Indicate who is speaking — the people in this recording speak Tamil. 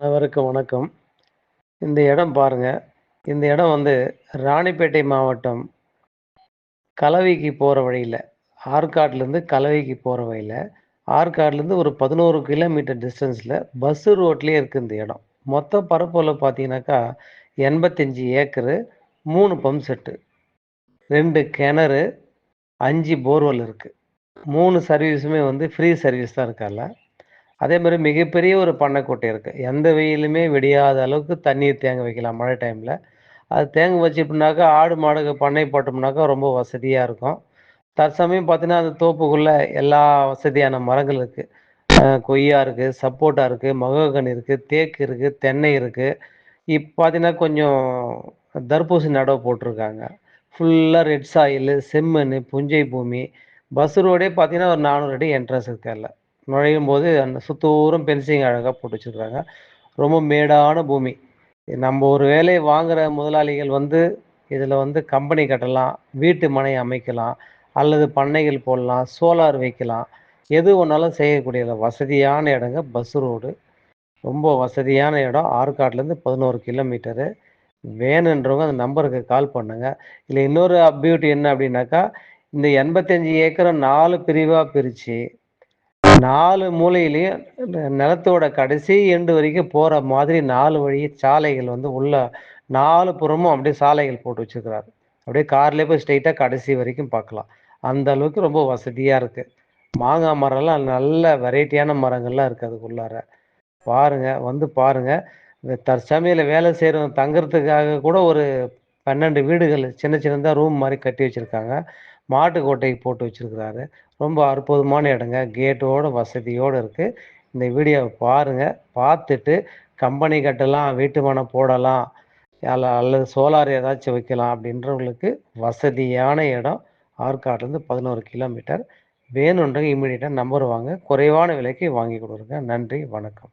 Speaker 1: அனைவருக்கும் வணக்கம். இந்த இடம் பாருங்க. இந்த இடம் வந்து ராணிப்பேட்டை மாவட்டம் கலவைக்கு போகிற வழியில் ஆற்காட்லேருந்து கலவைக்கு போகிற வழியில் ஆற்காட்லேருந்து ஒரு பதினோரு கிலோமீட்டர் டிஸ்டன்ஸில் பஸ்ஸு ரோட்லேயே இருக்குது இந்த இடம். மொத்த பரப்பளவு பார்த்தீங்கன்னாக்கா எண்பத்தஞ்சு ஏக்கரு மூணு பம்ப் செட்டு ரெண்டு கிணறு அஞ்சு போர்வெல் இருக்குது மூணு சர்வீஸுமே வந்து ஃப்ரீ சர்வீஸ் தான் இருக்கால அதே மாதிரி மிகப்பெரிய ஒரு பண்ணைக்கோட்டை இருக்குது எந்த வெயிலுமே விடியாத அளவுக்கு தண்ணீர் தேங்க வைக்கலாம் மழை டைமில் அது தேங்க வச்சுட்டோம்னாக்கா ஆடு மாடுக்கு பண்ணை போட்டோம்னாக்கா ரொம்ப வசதியாக இருக்கும். தற்சமயம் பார்த்தீங்கன்னா அந்த தோப்புக்குள்ளே எல்லா வசதியான மரங்கள் இருக்குது கொய்யா இருக்குது சப்போட்டா இருக்குது மகோகன் இருக்குது தேக்கு இருக்குது தென்னை இருக்குது இப்போ பார்த்தீங்கன்னா கொஞ்சம் தர்பூசணி நடவு போட்டிருக்காங்க. ஃபுல்லாக ரெட் சாயில் செம்மண் புஞ்சை பூமி. பஸ் ரோடே பார்த்தீங்கன்னா ஒரு நானூறு அடி என்ட்ரன்ஸ் இருக்கார்ல நுழையும் போது அந்த சுத்தூரம் பென்சிங் அழகாக போட்டு வச்சுருக்காங்க ரொம்ப மேடான பூமி. நம்ம ஒரு வேலையை வாங்குகிற முதலாளிகள் வந்து இதில் வந்து கம்பெனி கட்டலாம் வீட்டு மனை அமைக்கலாம் அல்லது பண்ணைகள் போடலாம் சோலார் வைக்கலாம். எது ஒன்றாலும் செய்யக்கூடிய வசதியான இடங்க பஸ் ரோடு. ரொம்ப வசதியான இடம். ஆற்காட்லேருந்து பதினோரு கிலோமீட்டரு. வேணுன்றவங்க அந்த நம்பருக்கு கால் பண்ணுங்க. இல்லை இன்னொரு பியூட்டி என்ன அப்படின்னாக்கா இந்த எண்பத்தஞ்சு ஏக்கரை நாலு பிரிவாக பிரித்து நாலு மூலையிலையும் நிலத்தோட கடைசி எண்டு வரைக்கும் போகிற மாதிரி நாலு வழி சாலைகள் வந்து உள்ள நாலு புறமும் அப்படியே சாலைகள் போட்டு வச்சுருக்கிறாரு. அப்படியே கார்லேயே போய் ஸ்ட்ரெயிட்டாக கடைசி வரைக்கும் பார்க்கலாம். அந்த அளவுக்கு ரொம்ப வசதியாக இருக்குது மாங்காய் மரம்லாம் நல்ல வெரைட்டியான மரங்கள்லாம் இருக்குது அதுக்குள்ளார. பாருங்கள் வந்து பாருங்கள் இந்த தற்சமயம் வேலை செய்கிறவங்க தங்குறதுக்காக கூட ஒரு பன்னெண்டு வீடுகள் சின்ன சின்னதாக ரூம் மாதிரி கட்டி வச்சுருக்காங்க. மாட்டு கோட்டை போட்டு வச்சுருக்கிறாரு. ரொம்ப அற்புதமான இடங்க. கேட்டோட வசதியோடு இருக்குது இந்த வீடியோவை பாருங்கள் பார்த்துட்டு கம்பெனி கட்டலாம் வீட்டு மனம் போடலாம் அல்ல அல்லது சோலார் ஏதாச்சும் வைக்கலாம் அப்படின்றவங்களுக்கு வசதியான இடம். ஆற்காட்லேருந்து பதினோரு கிலோமீட்டர். வேணுன்றவங்க இமீடியட்டாக நம்பர் வாங்க. குறைவான விலைக்கு வாங்கி கொடுக்குறேங்க நன்றி வணக்கம்.